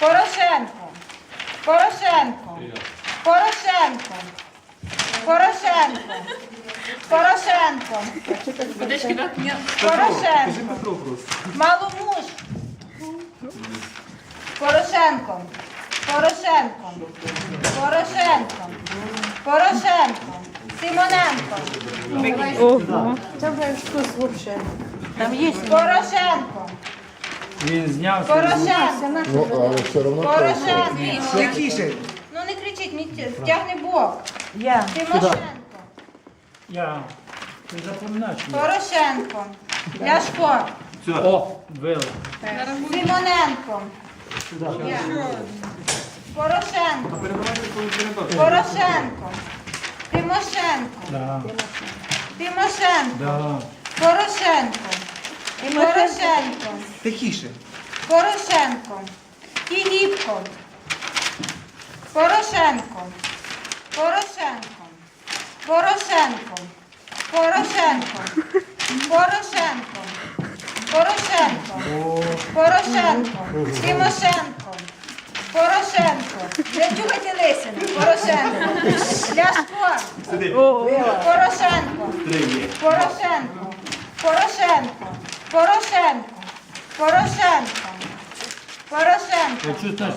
Порошенко. Порошенко. Порошенко. Порошенко. Порошенко. Будеш кидати? Ні. Порошенко. Маломуж. Порошенко. Порошенко. Порошенко. Порошенко. Симоненко. Порошенко. Він знявся. Порошенко. Ну, але все одно Порошенко. Тихіше. Ну не кричіть, мені тягне Бог. Я. Тимошенко. Я. Ти запоминаєш? Порошенко. Ляшко. О, вили. Симоненко. Порошенко. Порошенко. Тимошенко. Да, Тимошенко. да. Порошенко. Порошенко. Тихіше. Порошенко. Тігіпко. Порошенко. Порошенко. Порошенко. Порошенко. Порошенко. Порошенко. Порошенко. Тимошенко. Порошенко. Не чухайте лисину. Порошенко. Ляшко. Порошенко. Порошенко. Порошенко. Порошенко. Порошенко. Порошенко.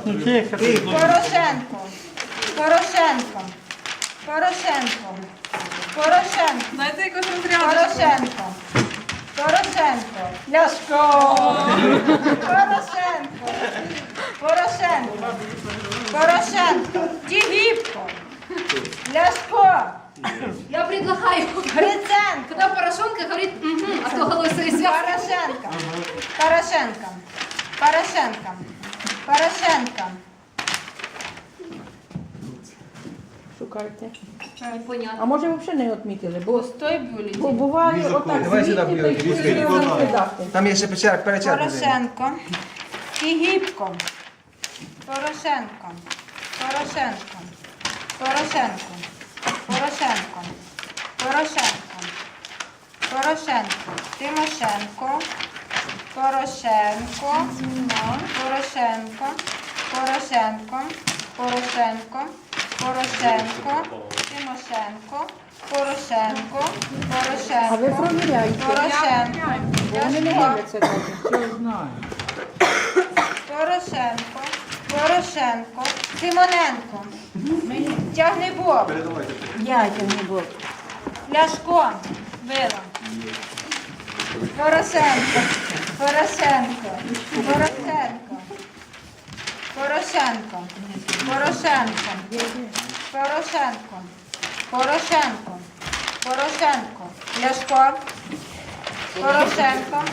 Ну. Порошенко. Порошенко. Порошенко. Порошенко. Знаєте, якось? Порошенко. Порошенко. Ляшко. Порошенко. Порошенко. Порошенко. Тігіпко. Ляшко. Я предлагаю, Гриценко. когда Порошенко говорит, Порошенка. Порошенка. Порошенка. Порошенка. Шукайте. А може взагалі не відмітили, бо Пустой бюллетень. бо буває отак Давай сюди звідти, то й Там є ще печерк, перечерк. Порошенко. Кігіпко. Порошенко. Порошенко. Порошенко. Порошенко. Порошенко. Порошенко. Тимошенко. Порошенко. Порошенко. Порошенко. Порошенко. Порошенко. Тимошенко. Порошенко. А ви Порошенко. провіряйте. Порошенко. Вони не Ляшко. дивляться навіть. Порошенко, Порошенко, Симоненко, тягни Бог, Я не був. Ляшко, Вила, Порошенко, Порошенко, Порошенко, Порошенко, Порошенко, Порошенко, Порошенко, Порошенко, Ляшко, Порошенко,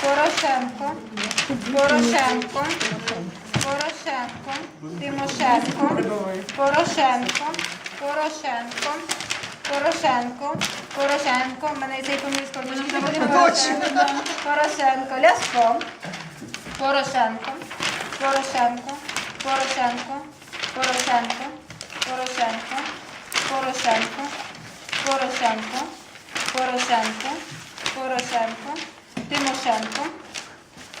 Порошенко, Порошенко, Порошенко, Тимошенко, Порошенко, Порошенко, Порошенко, Порошенко, мене цей помилка, Порошенко, Порошенко, Ляшко, Порошенко, Порошенко, Порошенко, Порошенко, Порошенко, Порошенко, Порошенко, Порошенко, Порошенко, Тимошенко,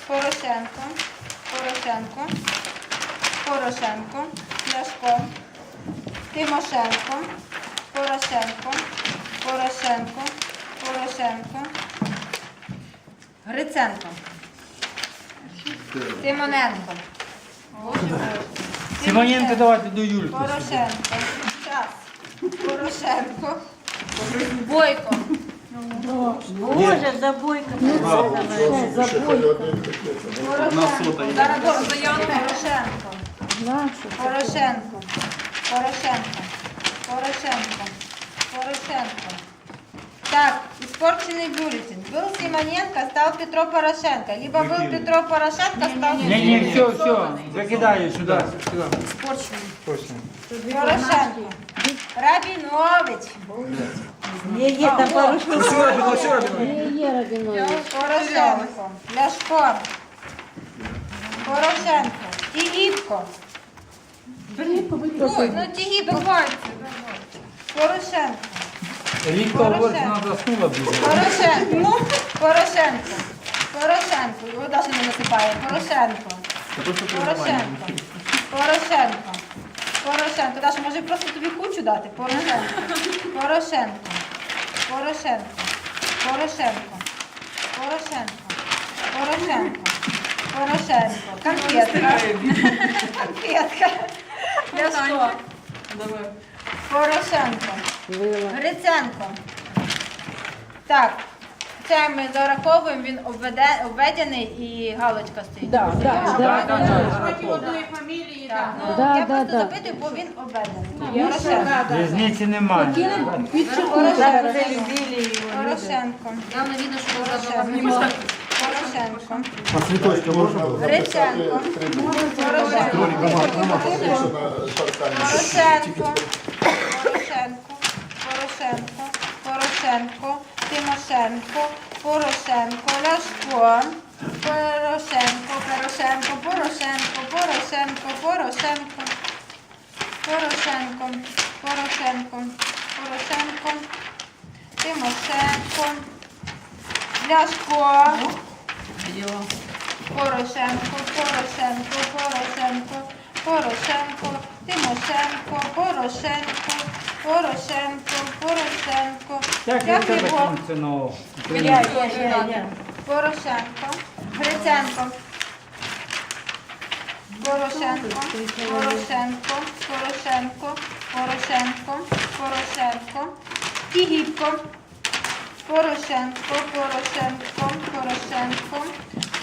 Порошенко, Порошенко, Порошенко, Ляшко, Тимошенко, Порошенко, Порошенко, Порошенко, Гриценко, Тимоненко, Симоненко давайте до Юльки. Порошенко, Час, Порошенко, Бойко, Боже, забойка. Забойка. Порошенко, зараз до- Заява. Порошенко, Порошенко, Порошенко, Порошенко, Порошенко. Так, испорченный бюллетень. Был Симоненко, стал Петро Порошенко. Либо был Петро Порошенко, стал Ні, ні, все, все. Закидаю сюди. сюди. Точно. Порошенко. Рабінович. Є, є, там пару штук. Все робимо, все робимо. Є, є, Радінович. Порошенко. Ляшко. Порошенко. Тігіпко. Ой, ну Тігіпко. Порошенко. Рідко говорить, вона заснула буде. Порошенко. Порошенко. Порошенко. Його навіть не насипає. Порошенко. Порошенко. Порошенко. Порошенко. Даша, може просто тобі кучу дати? Порошенко. Порошенко. Порошенко. Порошенко. Порошенко. Порошенко. Порошенко. Конфетка. Конфетка. Ляшко. Порошенко. Вила. Гриценко. Так. Це ми зараховуємо, він обведе, обведений і галочка стоїть. Да, да, да, да. Проти одної фамілії, так. Ну, Да, я да, просто да. запитую, бо він обведений. Порошенко. Різниці немає. Порошенко. Порошенко. Явно видно, що ви Порошенко. забрали. Порошенко. А цвіточки можна було? Гриценко. Порошенко. Порошенко. Порошенко. Порошенко. Порошенко. Тимошенко. Порошенко. Ляшко. Порошенко. Порошенко. Порошенко. Порошенко. Порошенко. Порошенко. Порошенко. Порошенко. Тимошенко. Ляшко. Порошенко, Порошенко, Порошенко, Порошенко, Тимошенко, Порошенко, Порошенко, Порошенко, Як я тебе Тягнебок, функціонував? Я, я, я, я. Порошенко, Гриценко, Порошенко, Порошенко, Порошенко, Порошенко, Порошенко, Тігіпко, Порошенко, Порошенко, Порошенко,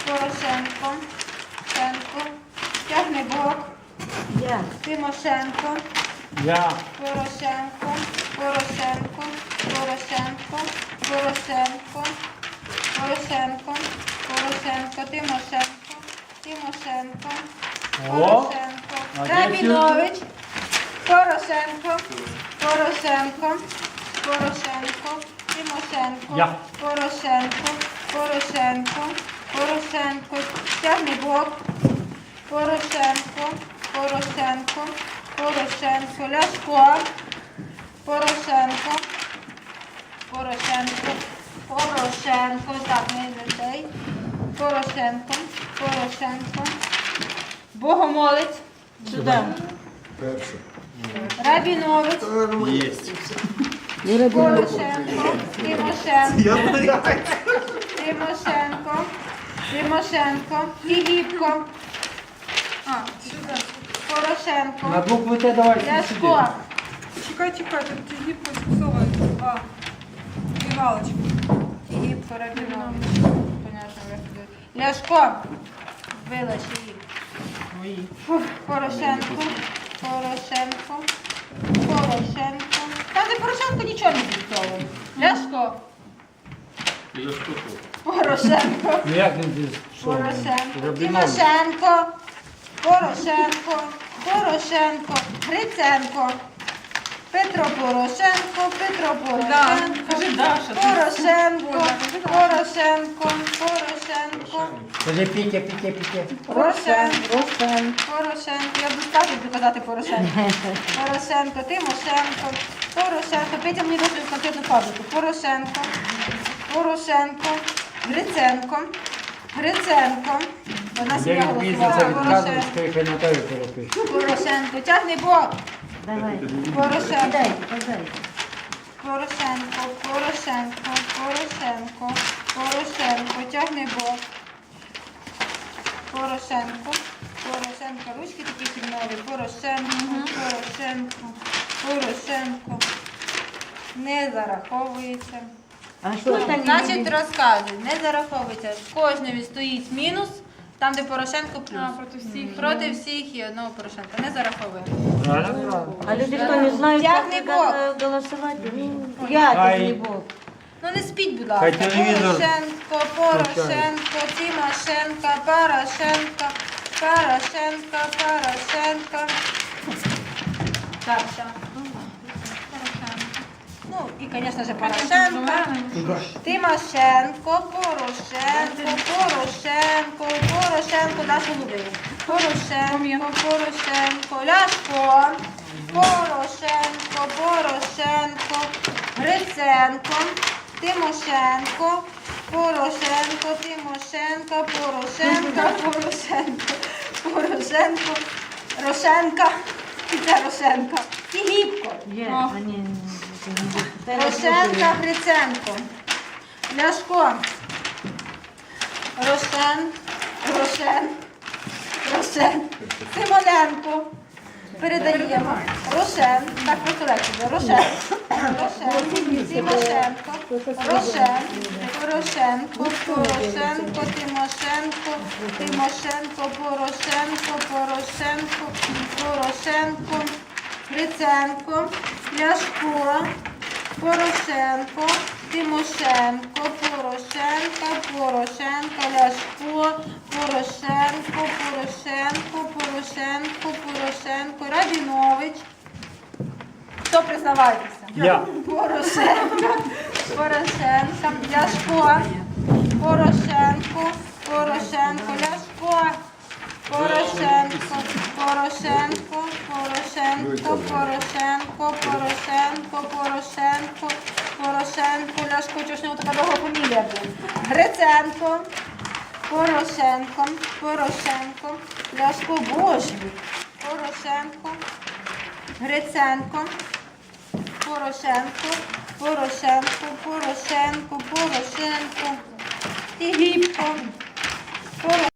Порошенко, Шенко, Тягнебок, Я. Тимошенко, Я. Порошенко, Порошенко, Порошенко, Порошенко, Порошенко, Порошенко, Тимошенко, Тимошенко, Порошенко, Рабінович, Порошенко, Порошенко, Порошенко, Тимошенко, Я. Порошенко, Порошенко, Порошенко, Тягнебок, Порошенко, Порошенко, Порошенко, Ляшко, Порошенко, Порошенко, Порошенко, так, не цей, Порошенко, Порошенко, Богомолець, Сюди. Рабінович, Не роби. Порошенко, Тимошенко, Тимошенко, Тимошенко, Філіпко, Порошенко, На букву Т давайте сюди. Ляшко, Чекай, чекай, тут ті гіпко зіпсовані. А, дві галочки. Філіпко, Рабінович. Понятно, як туди. Ляшко, вилачі їх. Фух, Порошенко, Порошенко, Порошенко. Там де Порошенко нічого не зіпсовує. Ляшко. Порошенко. Ну як він? Порошенко, Тимошенко, Порошенко, Порошенко, Гриценко, Петро Порошенко, Петро Порошенко, Порошенко, Порошенко, Порошенко, Скажи Пітя, Пітя, Пітя. Порошенко, Порошенко, я буду сказати, буду казати Порошенко. Порошенко, Тимошенко, Порошенко, Петя мені досить конкретну фабрику. Порошенко, Порошенко, Гриценко, Гриценко. Вона сім'я голосувала. Порошенко. Порошенко, тягни бок. Давай. Порошенко, Дай, подай. Порошенко, Порошенко, Порошенко, Порошенко, тягни бок. Порошенко, Порошенко, ручки такі фірмові. Порошенко, Порошенко, Порошенко. Не зараховується. А що там? Значить, розказуй, не зараховується. В кожному стоїть мінус, там, де Порошенко плюс. проти всіх. Проти всіх і одного Порошенка. Не зараховуємо. А люди что, не знают, Тягни как бок. э, голосовать? Я Ай. Ну не спіть, будь Хай ласка. телевізор Порошенко, Порошенко, Тимошенко, Порошенко, Порошенко, Порошенко. Так, все. Ну, і, звісно ж, Порошенко. Тимошенко, Порошенко, Порошенко, Порошенко, наш голубий. Порошенко, Порошенко, Ляшко, Порошенко, Порошенко, Гриценко, Тимошенко, Порошенко, Тимошенко, Порошенко, Порошенко, Порошенко, Рошенка, і це Рошенка. І Гібко. Є, ні, ні, Рошенка, Гриценко. Ляшко. Рошен, Рошен, Рошен. Симоненко. Передаємо. Рошен. Так, буде. Рошен. Рошен. Тимошенко. Рошен. Порошенко. Порошенко. Тимошенко. Тимошенко. Порошенко. Порошенко. Порошенко. Гриценко. Ляшко. Порошенко, Тимошенко, Порошенко, Порошенко, Ляшко, Порошенко, Порошенко, Порошенко, Порошенко, Рабінович. Хто признавайтеся? Я. Порошенко, Порошенко, Ляшко, Порошенко, Порошенко, Ляшко, Порошенко, Порошенко, Порошенко, Порошенко, Порошенко, Порошенко, Порошенко, Ляшко, чого ж нього така довга фамілія була? Гриценко, Порошенко, Порошенко, Ляшко, Боже, Порошенко, Гриценко, Порошенко, Порошенко, Порошенко, Порошенко, і Гібко, Порошенко.